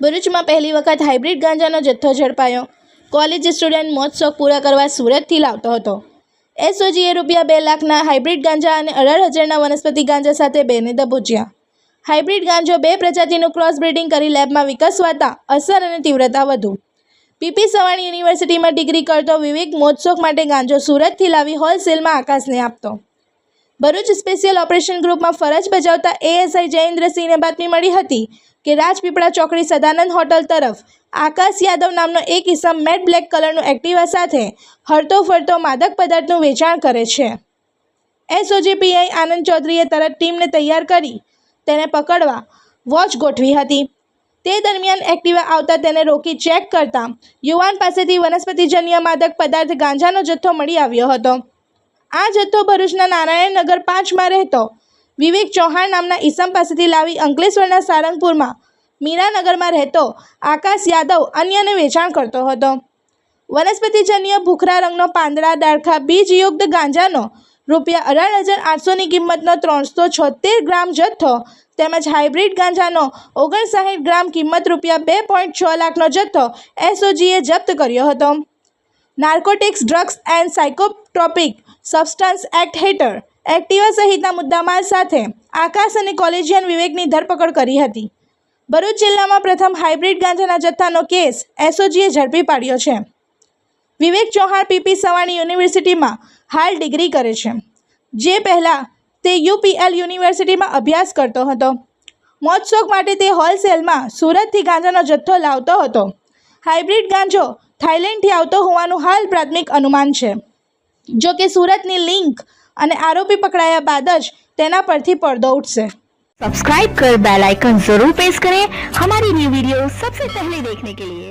ભરૂચમાં પહેલી વખત હાઇબ્રિડ ગાંજાનો જથ્થો ઝડપાયો. કોલેજ સ્ટુડન્ટ મોજશોખ પૂરા કરવા સુરતથી લાવતો હતો. એસઓજીએ રૂપિયા બે લાખના હાઇબ્રિડ ગાંજા અને અઢાર હજારના વનસ્પતિ ગાંજા સાથે બેને દબોચ્યા. હાઇબ્રિડ ગાંજો બે પ્રજાતિનું ક્રોસ બ્રિડિંગ કરી લેબમાં વિકસવાતા અસર અને તીવ્રતા વધુ. પીપી સવાણી યુનિવર્સિટીમાં ડિગ્રી કરતો વિવેક મોજશોખ માટે ગાંજો સુરતથી લાવી હોલસેલમાં આકાશને આપતો. ભરૂચ સ્પેશિયલ ઓપરેશન ગ્રુપમાં ફરજ બજાવતા એએસઆઈ જયેન્દ્રસિંહને બાતમી મળી હતી કે રાજપીપળા ચોકડી સદાનંદ હોટલ તરફ આકાશ યાદવ નામનો એક ઇસમ મેટ બ્લેક કલરનું એક્ટિવા સાથે હરતો ફરતો માદક પદાર્થનું વેચાણ કરે છે. એસઓજી પીઆઈ આનંદ ચૌધરીએ તરત ટીમને તૈયાર કરી તેને પકડવા વોચ ગોઠવી હતી. તે દરમિયાન એક્ટિવા આવતા તેને રોકી ચેક કરતા યુવાન પાસેથી વનસ્પતિજન્ય માદક પદાર્થ ગાંજાનો જથ્થો મળી આવ્યો હતો. આ જથ્થો ભરૂચના નારાયણનગર પાંચમાં રહેતો. વિવેક ચૌહાણ નામના ઈસમ પાસેથી લાવી અંકલેશ્વરના સારંગપુરમાં મીરાનગરમાં રહેતો આકાશ યાદવ અન્યને વેચાણ કરતો હતો. વનસ્પતિજન્ય ભૂખરા રંગનો પાંદડા ડાળખા બીજયુક્ત ગાંજાનો રૂપિયા અઢાર હજાર આઠસોની કિંમતનો ત્રણસો છોતેર ગ્રામ જથ્થો તેમજ હાઇબ્રિડ ગાંજાનો ઓગણસાઠ ગ્રામ કિંમત રૂપિયા બે પોઈન્ટ છ લાખનો જથ્થો એસઓજીએ જપ્ત કર્યો હતો. Narcotics drugs and psychotropic substance act હેઠળ એક્ટિવા સહિતના મુદ્દામાલ સાથે આકાશ અને કોલેજિયન વિવેકની ધરપકડ કરી હતી. ભરૂચ જિલ્લામાં પ્રથમ હાઇબ્રિડ ગાંજાના જથ્થાનો કેસ એસઓજીએ ઝડપી પાડ્યો છે. વિવેક ચૌહાણ પીપી સવાણી યુનિવર્સિટીમાં હાલ ડિગ્રી કરે છે. જે પહેલાં તે યુપીએલ યુનિવર્સિટીમાં અભ્યાસ કરતો હતો. મોજશોખ માટે તે હોલસેલમાં સુરતથી ગાંજાનો જથ્થો લાવતો હતો. હાઇબ્રિડ ગાંજો થાઇલેન્ડથી આવતો હોવાનું હાલ પ્રાથમિક અનુમાન છે. જો કે સુરતની લિંક અને આરોપી પકડાયા બાદ જ તેના પરથી પડદો ઉઠશે सब्सक्राइब कर बेल आइकन जरूर प्रेस करें हमारी न्यू वीडियो सबसे पहले देखने के लिए